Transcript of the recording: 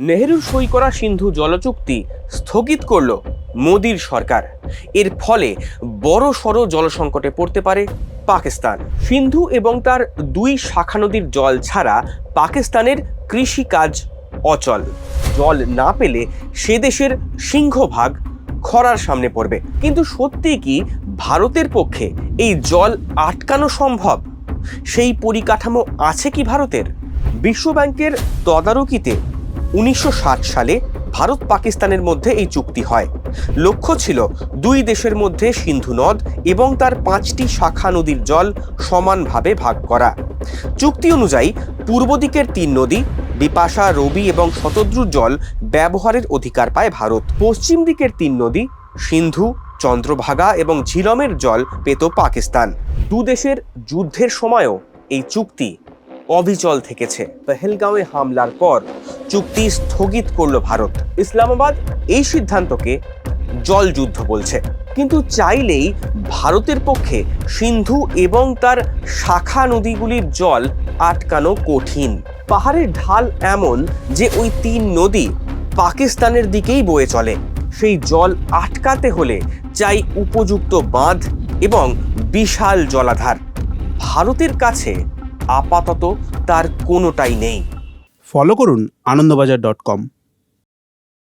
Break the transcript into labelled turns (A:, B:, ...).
A: নেহেরুর সই করা সিন্ধু জলচুক্তি স্থগিত করল মোদির সরকার। এর ফলে বড় সড় জলসংকটে পড়তে পারে পাকিস্তান। সিন্ধু এবং তার দুই শাখা নদীর জল ছাড়া পাকিস্তানের কৃষিকাজ অচল। জল না পেলে সে দেশের সিংহভাগ খরার সামনে পড়বে। কিন্তু সত্যি কি ভারতের পক্ষে এই জল আটকানো সম্ভব? সেই পরিকাঠামো আছে কি ভারতের? বিশ্বব্যাংকের তদারকিতে উনিশশো ষাট সালে ভারত পাকিস্তানের মধ্যে এই চুক্তি হয়। লক্ষ্য ছিল দুই দেশের মধ্যে সিন্ধু নদ এবং তার পাঁচটি শাখা নদীর জল সমানভাবে ভাগ করা। চুক্তি অনুযায়ী পূর্ব দিকের তিন নদী, বিপাশা, রবি এবং শতদ্রুর জল ব্যবহারের অধিকার পায় ভারত। পশ্চিম দিকের তিন নদী, সিন্ধু, চন্দ্রভাগা এবং ঝিলমের জল পেত পাকিস্তান। দু দেশের যুদ্ধের সময়ও এই চুক্তি অবিচল থেকেছে। পেহেলগাঁওয়ে হামলার পর চুক্তি স্থগিত করল ভারত। ইসলামাবাদ এই সিদ্ধান্তকে জল যুদ্ধ বলছে। কিন্তু চাইলেই ভারতের পক্ষে সিন্ধু এবং তার শাখা নদীগুলির জল আটকানো কঠিন। পাহাড়ের ঢাল এমন যে ওই তিন নদী পাকিস্তানের দিকেই বয়ে চলে। সেই জল আটকাতে হলে চাই উপযুক্ত বাঁধ এবং বিশাল জলাধার। ভারতের কাছে আপাতত তার কোনোটাই নেই।
B: ফলো করুন আনন্দবাজার ডট কম